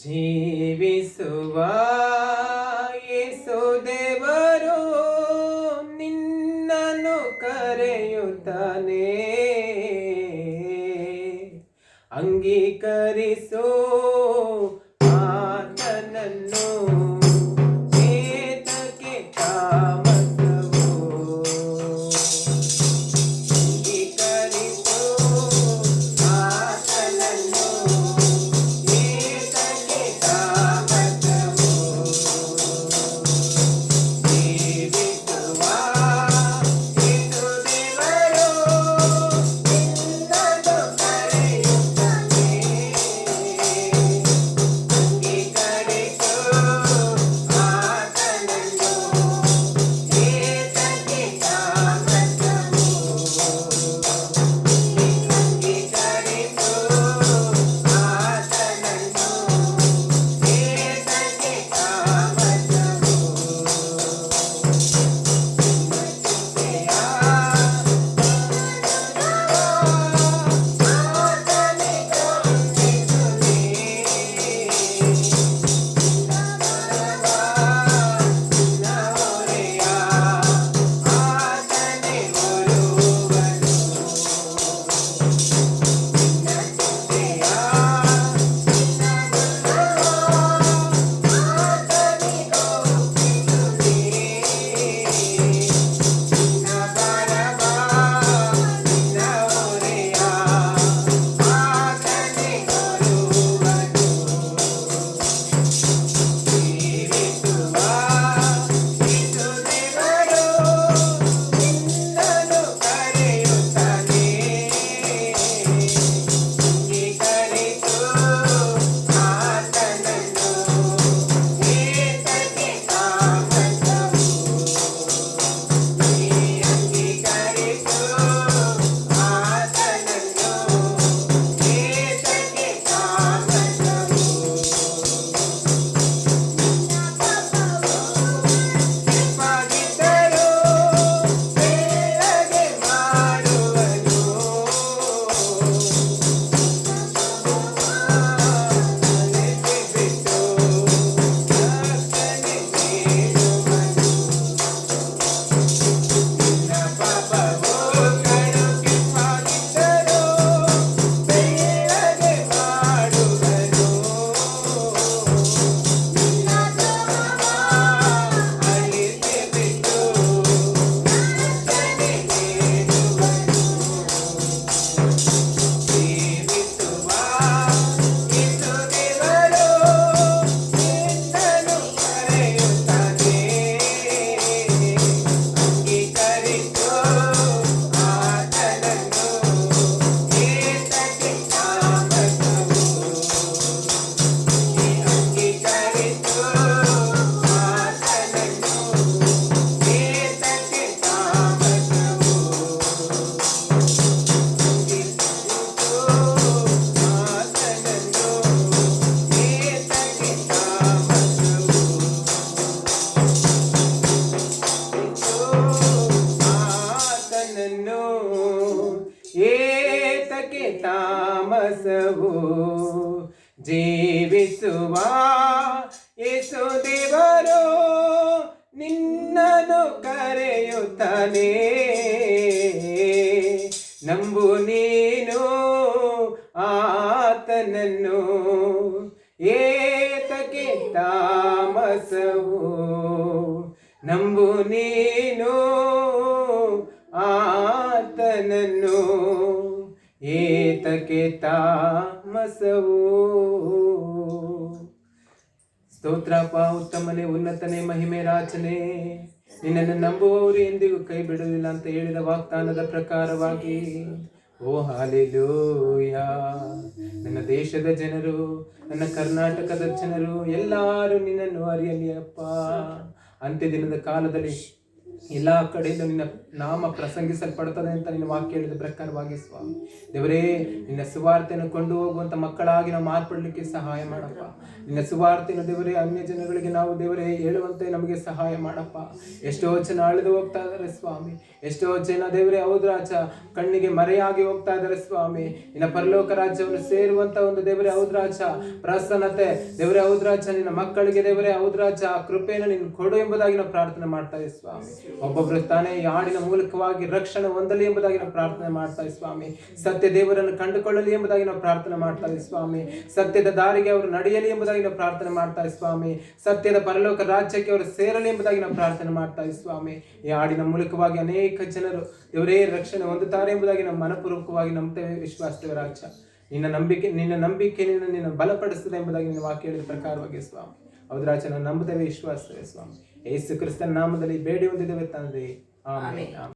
ಜೀವಿಸುವ ಯೇಸುದೇವರು ನಿನ್ನನ್ನು ಕರೆಯುತ್ತಾನೆ. ಅಂಗೀಕರಿಸೋ ತಾಮಸವು ಜೀವಿಸುವ ಯೇಸು ದೇವರು ನಿನ್ನನು ಕರೆಯುತ್ತಾನೆ. ನಂಬು ನೀನು ಆತನನ್ನು. ಏತಕ್ಕೆ ತಾಮಸವು. ನಂಬು ನೀನು ಏತಕ್ಕೆ ತಾಮಸವು. ಸ್ತೋತ್ರಪ್ಪ ಉತ್ತಮನೆ ಉನ್ನತನೆ, ಮಹಿಮೆ ರಾಜನೆ. ನಿನ್ನನ್ನು ನಂಬುವವರು ಎಂದಿಗೂ ಕೈ ಬಿಡುವುದಿಲ್ಲ ಅಂತ ಹೇಳಿದ ವಾಗ್ದಾನದ ಪ್ರಕಾರವಾಗಿ. ಓ ಹಾಲೆಲೂಯ. ನನ್ನ ದೇಶದ ಜನರು, ನನ್ನ ಕರ್ನಾಟಕದ ಜನರು, ಎಲ್ಲರೂ ನಿನ್ನನ್ನು ಅರಿಯಲಿ ಅಪ್ಪ. ಅಂತ್ಯ ದಿನದ ಕಾಲದಲ್ಲಿ ಎಲ್ಲ ಕಡೆಯಿಂದ ನಿನ್ನ ನಾಮ ಪ್ರಸಂಗಿಸಲ್ಪಡ್ತದೆ ಅಂತ ನಿನ್ನ ವಾಕ್ಯ ಹೇಳಿದ ಪ್ರಕಾರವಾಗಿ ಸ್ವಾಮಿ. ದೇವರೇ, ನಿನ್ನ ಸುವಾರ್ತೆಯನ್ನು ಕೊಂಡು ಹೋಗುವಂತ ಮಕ್ಕಳಾಗಿ ನಾವು ಮಾರ್ಪಡಲಿಕ್ಕೆ ಸಹಾಯ ಮಾಡಪ್ಪ. ನಿನ್ನ ಸುವಾರ್ತೆಯನ್ನು ದೇವರೇ, ಅನ್ಯ ಜನಗಳಿಗೆ ನಾವು ದೇವರೇ ಹೇಳುವಂತೆ ನಮಗೆ ಸಹಾಯ ಮಾಡಪ್ಪ. ಎಷ್ಟೋ ಜನ ಅಳೆದು ಹೋಗ್ತಾ ಇದ್ದಾರೆ ಸ್ವಾಮಿ. ಎಷ್ಟೋ ಜನ ದೇವರೇ ಔದ್ರಾಚ ಕಣ್ಣಿಗೆ ಮರೆಯಾಗಿ ಹೋಗ್ತಾ ಇದ್ದಾರೆ ಸ್ವಾಮಿ. ನಿನ್ನ ಪರಲೋಕ ರಾಜ್ಯವನ್ನು ಸೇರುವಂತ ಒಂದು ದೇವರೇ ಔದ್ರಾಚ ಪ್ರಸನ್ನತೆ. ದೇವರೇ ಔದ್ರಾಚ ನಿನ್ನ ಮಕ್ಕಳಿಗೆ ದೇವರೇ ಔದ್ರಾಚ ಕೃಪೆಯನ್ನು ನೀನು ಕೊಡು ಎಂಬುದಾಗಿ ನಾವು ಪ್ರಾರ್ಥನೆ ಮಾಡ್ತಾ ಇದ್ದೀವಿ ಸ್ವಾಮಿ. ಒಬ್ಬೊಬ್ಬರು ತಾನೇ ಈ ಹಾಡಿನ ಮೂಲಕವಾಗಿ ರಕ್ಷಣೆ ಹೊಂದಲಿ ಎಂಬುದಾಗಿ ನಾವು ಪ್ರಾರ್ಥನೆ ಮಾಡ್ತಾ ಸ್ವಾಮಿ. ಸತ್ಯ ದೇವರನ್ನು ಕಂಡುಕೊಳ್ಳಲಿ ಎಂಬುದಾಗಿ ನಾವು ಪ್ರಾರ್ಥನೆ ಮಾಡ್ತಾ ಸ್ವಾಮಿ. ಸತ್ಯದ ದಾರಿಗೆ ಅವರು ನಡೆಯಲಿ ಎಂಬುದಾಗಿ ನಾವು ಪ್ರಾರ್ಥನೆ ಮಾಡ್ತಾ ಸ್ವಾಮಿ. ಸತ್ಯದ ಪರಲೋಕ ರಾಜ್ಯಕ್ಕೆ ಅವರು ಸೇರಲಿ ಎಂಬುದಾಗಿ ನಾವು ಪ್ರಾರ್ಥನೆ ಮಾಡ್ತಾ ಸ್ವಾಮಿ. ಈ ಹಾಡಿನ ಮೂಲಕವಾಗಿ ಅನೇಕ ಜನರು ಇವರೇ ರಕ್ಷಣೆ ಹೊಂದುತ್ತಾರೆ ಎಂಬುದಾಗಿ ನಾವು ಮನಪೂರ್ವಕವಾಗಿ ನಂಬ್ತೇವೆ ವಿಶ್ವಾಸ್ತೇವೆ ರಾಜ್ಯ. ನಿನ್ನ ನಂಬಿಕೆ ನಿನ್ನ ನಂಬಿಕೆ ನಿನ್ನ ನಿನ್ನ ಎಂಬುದಾಗಿ ನಿನ್ನ ವಾಕ್ಯ ಹೇಳಿದ ಪ್ರಕಾರವಾಗಿ ಸ್ವಾಮಿ. ಹೌದ್ರಾಚ ನಾವು ನಂಬುತ್ತೇವೆ ವಿಶ್ವಾಸವೇ ಸ್ವಾಮಿ. ಯೇಸು ಕ್ರಿಸ್ತನ ನಾಮದಲ್ಲಿ ಬೇಡಿ ಹೊಂದಿದ್ದೇವೆ ತಂದೆ ಆಮೇಲೆ